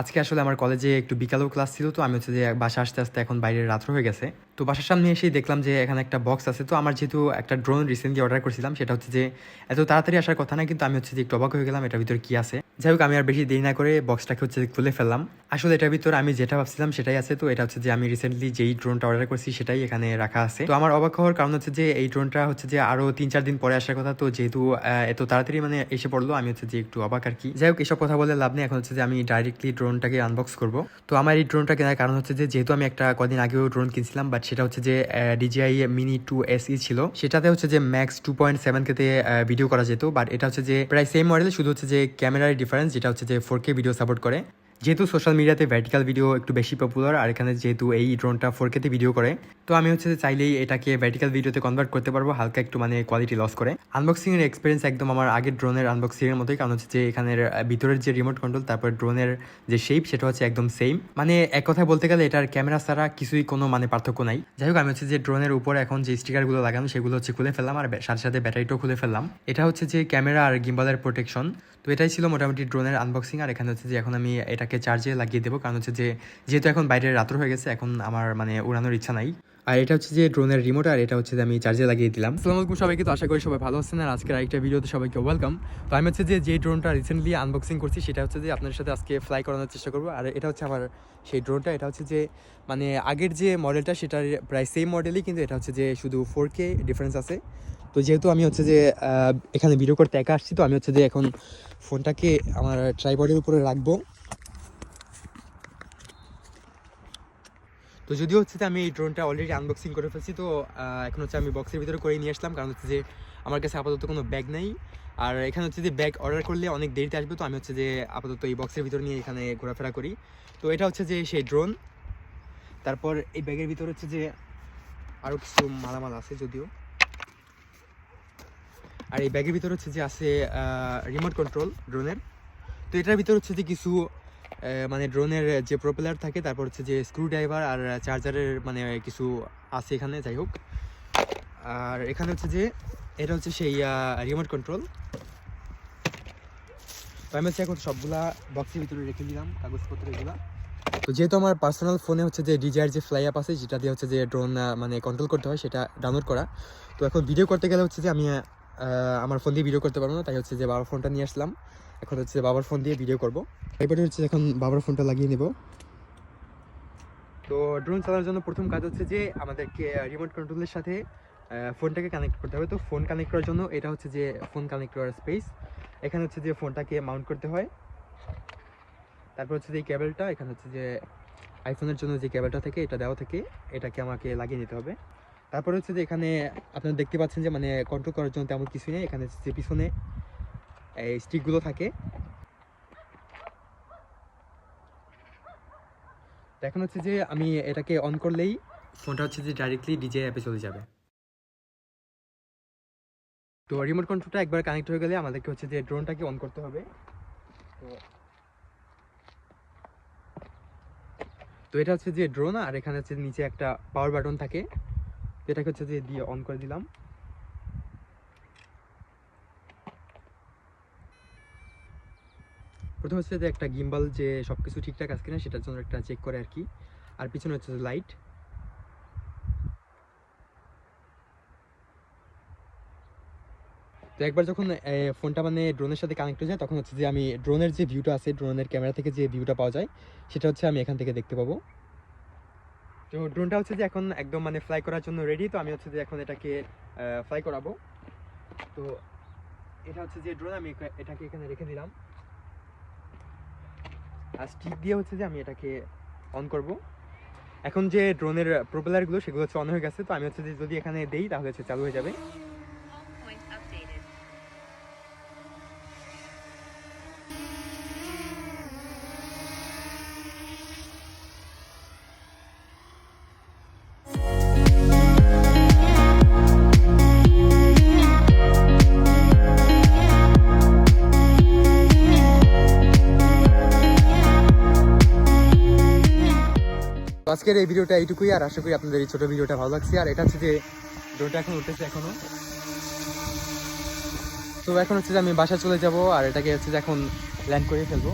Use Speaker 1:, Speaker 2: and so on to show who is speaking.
Speaker 1: আজকে আসলে আমার কলেজে একটু বিকালেও ক্লাস ছিল তো, আমি হচ্ছে যে বাসা আসতে আসতে এখন বাইরে রাত হয়ে গেছে। তো বাসার সামনে এসেই দেখলাম যে এখানে একটা বক্স আছে। তো আমার যেহেতু একটা ড্রোন রিসেন্টলি অর্ডার করেছিলাম, সেটা হচ্ছে যে এত তাড়াতাড়ি আসার কথা না, কিন্তু আমি হচ্ছে যে একটু অবাক হয়ে গেলাম, এটার ভিতরে কী আছে। যাই হোক আমি আর বেশি দেরি না করে বক্সটাকে হচ্ছে খুলে ফেললাম আসলে এটার ভিতরে আমি যেটা ভাবছিলাম সেটাই আছে তো এটা হচ্ছে যে আমি রিসেন্টলি যেই ড্রোনটা অর্ডার করেছি সেটাই এখানে রাখা আছে তো আমার অবাক হওয়ার কারণ হচ্ছে যে এই ড্রোনটা হচ্ছে যে আরও তিন চার দিন পরে আসার কথা তো যেহেতু এত তাড়াতাড়ি মানে এসে পড়ল আমি হচ্ছে যে একটু অবাক আর কি যাই হোক এসব কথা বলে লাভ নেই এখন হচ্ছে যে আমি ডাইরেক্টলি ড্রোনটাকে আনবক্স করব তো আমার এই ড্রোনটা কেনার কারণ হচ্ছে যে যেহেতু আমি একটা কদিন আগেও ড্রোন কিনছিলাম বাট সেটা হচ্ছে যে ডিজিআই মিনি টু এসই ছিল সেটাতে হচ্ছে যে ম্যাক্স টু পয়েন্ট সেভেন কেতে ভিডিও করা যেত বাট এটা হচ্ছে যে প্রায় সেম মডেল শুধু হচ্ছে যে ক্যামেরার ডিফারেন্স যেটা হচ্ছে যে ফোর ভিডিও সাপোর্ট করে। যেহেতু সোশ্যাল মিডিয়াতে ভার্টিক্যাল ভিডিও একটু বেশি পপুলার আর এখানে যেহেতু এই ড্রোনটা ফোর কেতে ভিডিও করে, তো আমি হচ্ছে চাইলেই এটাকে ভার্টিক্যাল ভিডিওতে কনভার্ট করতে পারব, হালকা একটু মানে কোয়ালিটি লস করে। আনবক্সিং এর এক্সপিরিয়েন্স একদম আমার আগের ড্রোনের আনবক্সিং এর মতোই, কারণ হচ্ছে যে এখানের ভিতরের যে রিমোট কন্ট্রোল তারপর ড্রোনের যে শেপ সেটা হচ্ছে একদম সেম মানে এক কথায় বলতে গেলে এটার ক্যামেরা ছাড়া কিছুই কোনো মানে পার্থক্য নাই। যাই হোক, আমি হচ্ছে যে ড্রোনের উপর এখন যে স্টিকারগুলো লাগানো, সেগুলো হচ্ছে খুলে ফেললাম, আর সাথে সাথে ব্যাটারিটাও খুলে ফেললাম। এটা হচ্ছে যে ক্যামেরা আর গিম্বালের প্রোটেকশন তো এটাই ছিল মোটামুটি ড্রোনের আনবক্সিং আর এখানে হচ্ছে যে এখন আমি এটাকে চার্জে লাগিয়ে দেবো। কারণ হচ্ছে যে, যেহেতু এখন বাইরে রাত্র হয়ে গেছে, এখন আমার মানে উড়ানোর ইচ্ছা নাই। আর এটা হচ্ছে যে ড্রোনের রিমোট আর এটা হচ্ছে যে, আমি চার্জে লাগিয়ে দিলাম। আসসালামু আলাইকুম সবাইকে, তো আশা করি সবাই ভালো আছেন। আর আজকের আরেকটা ভিডিওতে সবাইকে ওয়েলকাম তো আমি হচ্ছে যে যে ড্রোনটা রিসেন্টলি আনবক্সিং করছি, সেটা হচ্ছে যে, আপনাদের সাথে আজকে ফ্লাই করানোর চেষ্টা করব। আর এটা হচ্ছে আমার, সেই ড্রোনটা এটা হচ্ছে যে মানে আগের যে মডেলটা সেটার প্রায় সেম মডেলই কিন্তু এটা হচ্ছে যে, শুধু ফোর কে ডিফারেন্স আছে। তো যেহেতু আমি হচ্ছে যে এখানে ভিডিও করতে একা আসছি, তো আমি হচ্ছে যে, এখন ফোনটাকে আমার ট্রাইপডের উপরে রাখব। তো যদিও হচ্ছে আমি এই ড্রোনটা অলরেডি আনবক্সিং করে ফেলছি, তো এখন হচ্ছে আমি বক্সের ভিতরে করে নিয়ে আসলাম। কারণ হচ্ছে যে আমার কাছে আপাতত কোনো ব্যাগ নেই। আর এখানে হচ্ছে যে ব্যাগ অর্ডার করলে অনেক দেরিতে আসবে, তো আমি হচ্ছে যে আপাতত এই বক্সের ভিতরে নিয়ে এখানে ঘোরাফেরা করি। তো এটা হচ্ছে যে সেই ড্রোন তারপর এই ব্যাগের ভিতরে হচ্ছে যে আরও কিছু মালামাল আছে যদিও। আর এই ব্যাগের ভিতরে হচ্ছে যে আছে রিমোট কন্ট্রোল ড্রোনের তো এটার ভিতরে হচ্ছে যে কিছু মানে ড্রোনের যে প্রপেলার থাকে, তারপর হচ্ছে যে স্ক্রু ড্রাইভার আর চার্জারের মানে কিছু আছে এখানে, যাই হোক। আর এখানে হচ্ছে যে, এটা হচ্ছে সেই রিমোট কন্ট্রোল তো আমি হচ্ছে এখন সবগুলা বক্সের ভিতরে রেখে দিলাম, কাগজপত্র এগুলা। তো যেহেতু আমার পার্সোনাল ফোনে হচ্ছে যে ডিজায়ার যে ফ্লাই অ্যাপ আছে, যেটা দিয়ে হচ্ছে যে ড্রোন মানে কন্ট্রোল করতে হয়, সেটা ডাউনলোড করা। তো এখন ভিডিও করতে গেলে হচ্ছে যে আমি আমার ফোন দিয়ে ভিডিও করতে পারব না, তাই হচ্ছে যে বাবার ফোনটা নিয়ে আসলাম। এখন হচ্ছে বাবার ফোন দিয়ে ভিডিও করব। এরপরে হচ্ছে এখন বাবার ফোনটা লাগিয়ে নেব। তো ড্রোন চালানোর জন্য প্রথম কাজ হচ্ছে যে আমাদেরকে রিমোট কন্ট্রোলের সাথে ফোনটাকে কানেক্ট করতে হবে। তো ফোন কানেক্ট করার জন্য এটা হচ্ছে যে ফোন কানেক্ট করার স্পেস এখানে হচ্ছে যে ফোনটাকে মাউন্ট করতে হয়। তারপর হচ্ছে যে এই কেবলটা এখানে হচ্ছে যে আইফোনের জন্য যে কেবলটা থাকে, এটা দেওয়া থাকে, এটাকে আমাকে লাগিয়ে নিতে হবে। তারপর হচ্ছে যে এখানে আপনারা দেখতে পাচ্ছেন যে মানে কন্ট্রোল করার জন্য তেমন কিছুই নেই। এখানে হচ্ছে যে পিছনে এই স্টিকগুলো থাকে। তো এখন হচ্ছে যে আমি এটাকে অন করলেই ফোনটা হচ্ছে যে ডাইরেক্টলি ডিজে অ্যাপে চলে যাবে। তো রিমোট কন্ট্রোলটা একবার কানেক্ট হয়ে গেলে আমাদেরকে হচ্ছে যে ড্রোনটাকে অন করতে হবে। তো তো এটা হচ্ছে যে ড্রোন আর এখানে হচ্ছে নিচে একটা পাওয়ার বাটন থাকে। এটাকে হচ্ছে যে দিয়ে অন করে দিলাম। প্রথম হচ্ছে যে একটা গিম্বাল যে সব কিছু ঠিকঠাক আছে কিনা সেটার জন্য একটা চেক করে আর কি। আর পিছনে হচ্ছে লাইট তো একবার যখন ফোনটা মানে ড্রোনের সাথে কানেক্ট হয়ে যায়, তখন হচ্ছে যে আমি ড্রোনের যে ভিউটা আছে ড্রোনের ক্যামেরা থেকে যে ভিউটা পাওয়া যায়, সেটা হচ্ছে আমি এখান থেকে দেখতে পাবো। তো ড্রোনটা হচ্ছে যে এখন একদম মানে ফ্লাই করার জন্য রেডি তো আমি হচ্ছে যে এখন এটাকে ফ্লাই করাবো। তো এটা হচ্ছে যে ড্রোন আমি এটাকে এখানে রেখে দিলাম। আর স্টিক দিয়ে হচ্ছে যে আমি এটাকে অন করব। এখন যে ড্রোনের প্রোপেলারগুলো সেগুলো হচ্ছে অন হয়ে গেছে, তো আমি হচ্ছে যে যদি এখানে দেই, তাহলে হচ্ছে চালু হয়ে যাবে। আজকের এই ভিডিওটা এইটুকুই, আর আশা করি আপনাদের এই ছোট ভিডিওটা ভালো লাগছে। আর এটা হচ্ছে যে ড্রোনটা এখন উঠেছে এখনও। তো এখন হচ্ছে যে আমি বাসায় চলে যাব, আর এটাকে হচ্ছে যে এখন ল্যান্ড করে ফেলব।